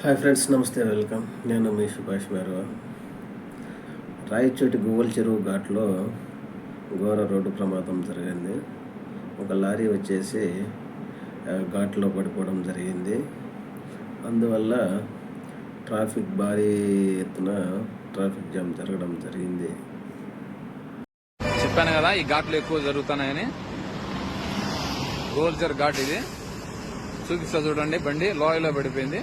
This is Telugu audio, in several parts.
హాయ్ ఫ్రెండ్స్ నమస్తే వెల్కమ్. నేను మీ సుభాష్ మేరవ రాయచోటి గువ్వల చెరువు ఘాట్లో ఘోర రోడ్డు ప్రమాదం జరిగింది. ఒక లారీ వచ్చేసి ఘాట్లో పడిపోవడం జరిగింది. అందువల్ల ట్రాఫిక్ భారీ ఎత్తున ట్రాఫిక్ జామ్ జరగడం జరిగింది. చెప్పాను కదా ఈ ఘాట్లు ఎక్కువ జరుగుతున్నాయని. గోల్చర్ ఘాట్ ఇది. చూపిస్తా చూడండి బండి లోయలో పడిపోయింది.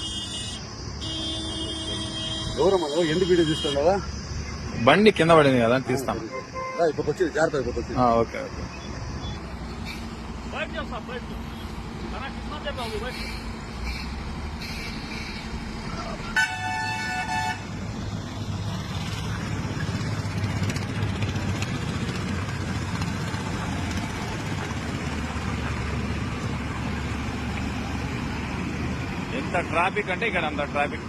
సంతోషం గౌరమ్మ ఎందు వీడియో తీస్తుండవా బండి కింద పడింది కదా తీస్తాం. ఇప్పుడు వచ్చింది జాగ్రత్త ఇప్పుడు వచ్చింది. ఓకే ఎంత ట్రాఫిక్ అంటే ఇక్కడ అంత ట్రాఫిక్